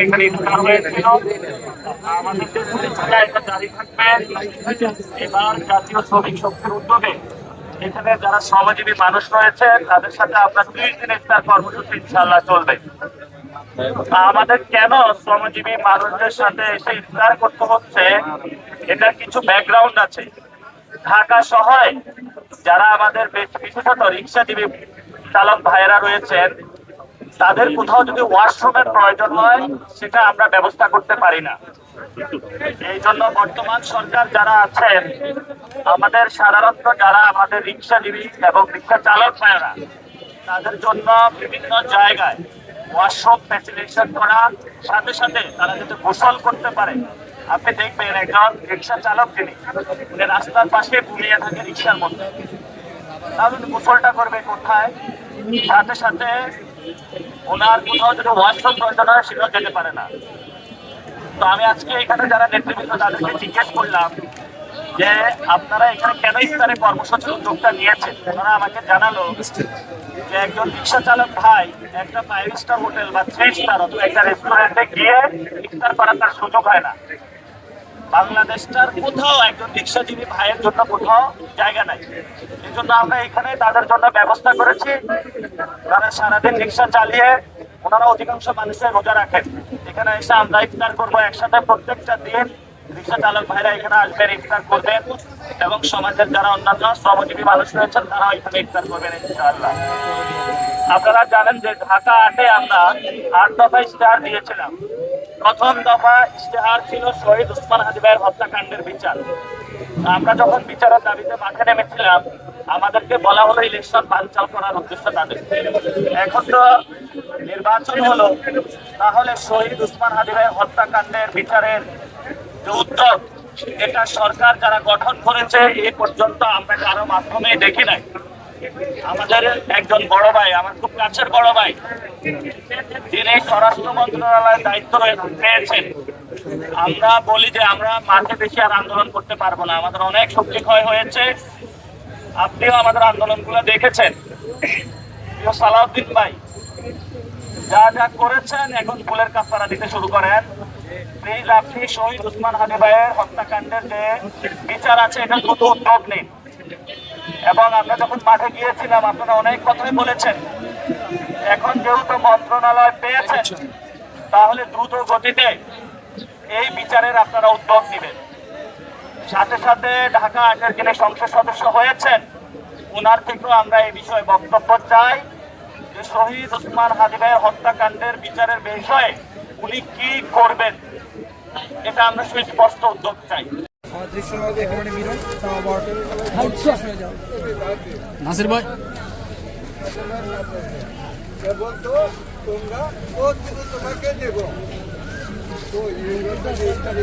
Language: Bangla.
এখানে আমাদের যারা মানুষ রয়েছে তাদের সাথে আমরা ত্রিশ কর্মসূচি ইনশাল্লাহ চলবে আমাদের কেন শ্রমজীবী মানুষদের সাথে এসে ইফতার করতে হচ্ছে এটার কিছু ব্যাকগ্রাউন্ড আছে ঢাকা শহরে যারা আমাদের বেশ- বিশেষত রিক্সাজীবী চালক ভাইয়েরা রয়েছেন তাদের কোথাও যদি ওয়াশরুমের প্রয়োজন হয়, সেটা আমরা ব্যবস্থা করতে পারি না। এই জন্য বর্তমান সরকার যারা আছেন, আমাদের সাধারণত যারা আমাদের রিক্সাজীবী এবং রিক্সা চালক ভাইয়েরা, তাদের জন্য বিভিন্ন জায়গায় ওয়াশরুম ফ্যাসিলিটেশন করা, সাথে সাথে তারা যাতে গোসল করতে পারে। আপনি দেখবেন একজন রিক্সা চালক যিনি উনি রাস্তার পাশে ঘুমিয়ে থাকে রিক্সার মধ্যে। তাহলে গোসলটা করবে কোথায়? সাথে সাথে ওনার কোথাও যদি ওয়াশরুম প্রয়োজন হয় সেটাও যেতে পারে না। তো আমি আজকে এখানে যারা নেতৃবৃন্দ, তাদেরকে জিজ্ঞেস করলাম যে, আপনারা এখানে কেন ইফতারের কর্মসূচির উদ্যোগটা নিয়েছেন? ওনারা আমাকে জানালো যে, একজন রিক্সা চালক ভাই একটা ফাইভ স্টার হোটেল বা থ্রি স্টার অথবা একটা রেস্টুরেন্টে গিয়ে ইফতার করার তার সুযোগ হয় না। বাংলাদেশটার কোথাও একজন রিক্সাজীবী ভাইয়ের জন্য কোথাও জায়গা নাই। এই জন্য আমরা এখানে তাদের জন্য ব্যবস্থা করেছি। তারা সারাদিন রিক্সা চালিয়ে, ওনারা অধিকাংশ মানুষের রোজা রাখেন। এখানে এসে আমরা ইফতার করব একসাথে প্রত্যেকটা দিন। রিক্সা চালক ভাইরা এখানে আসবেন, ইফতার করবেন এবং সমাজের যারা অন্যান্য শ্রমজীবী মানুষ রয়েছেন তারা এখানে ইফতার করবেন, ইনশাআল্লাহ। আপনারা জানেন যে ঢাকা আটে আমরা আট দফা ইশতেহার দিয়েছিলাম। প্রথম দফা ইশতেহার ছিল শহীদ উসমান হাজি ভাইয়ের হত্যাকাণ্ডের বিচার। আমরা যখন বিচারের দাবিতে মাঠে নেমেছিলাম, আমাদেরকে বলা হলো ইলেকশন বানচাল করার উদ্দেশ্য তাদের। এখন তো নির্বাচন হলো, তাহলে শহীদ উসমান হাজি ভাইয়ের হত্যাকাণ্ডের বিচারের যে উদ্যোগ, এটা সরকার যারা গঠন করেছে, এ পর্যন্ত আমরা কারও মাধ্যমে দেখি নাই। আমাদের একজন বড় ভাই, আমার খুব কাছের বড় ভাই যিনি স্বরাষ্ট্র মন্ত্রণালয়ের দায়িত্ব পেয়েছেন, আমরা বলি যে আমরা মাঠে বেশি আর আন্দোলন করতে পারব না। আমাদের অনেক শক্তি ক্ষয় হয়েছে। আপনিও আমাদের আন্দোলনগুলো দেখেছেন। সালাউদ্দিন ভাই, যা যা করেছেন, এখন ফুলের কাপড়া দিতে শুরু করেন। প্লিজ, আপনি শহীদ উসমান হানি ভাইয়ের হত্যাকাণ্ডের যে বিচার আছে, এটা দ্রুত উদ্যোগ নিন। এবং আমরা যখন মাঠে গিয়েছিলাম, আপনারা অনেক কথাই বলেছেন। মন্ত্রণালয় পেয়েছেন তাহলে দ্রুত গতিতে এই বিচারের আপনারা উদ্যোগ নেবেন। সাথে সাথে ঢাকা আটের যিনি সংসদ সদস্য হয়েছেন ওনার থেকেও আমরা এই বিষয়ে বক্তব্য চাই যে শহীদ উসমান হাদি ভাইয়ের হত্যাকাণ্ডের বিচারের বিষয়ে উনি কি করবেন এটা আমরা সুস্পষ্ট উদ্যোগ চাই। আমাদের সময় ভাই বলতো তোমরা ও কিন্তু তোমাকে দেব। তো ইউনিয়নটা রেজিস্টারে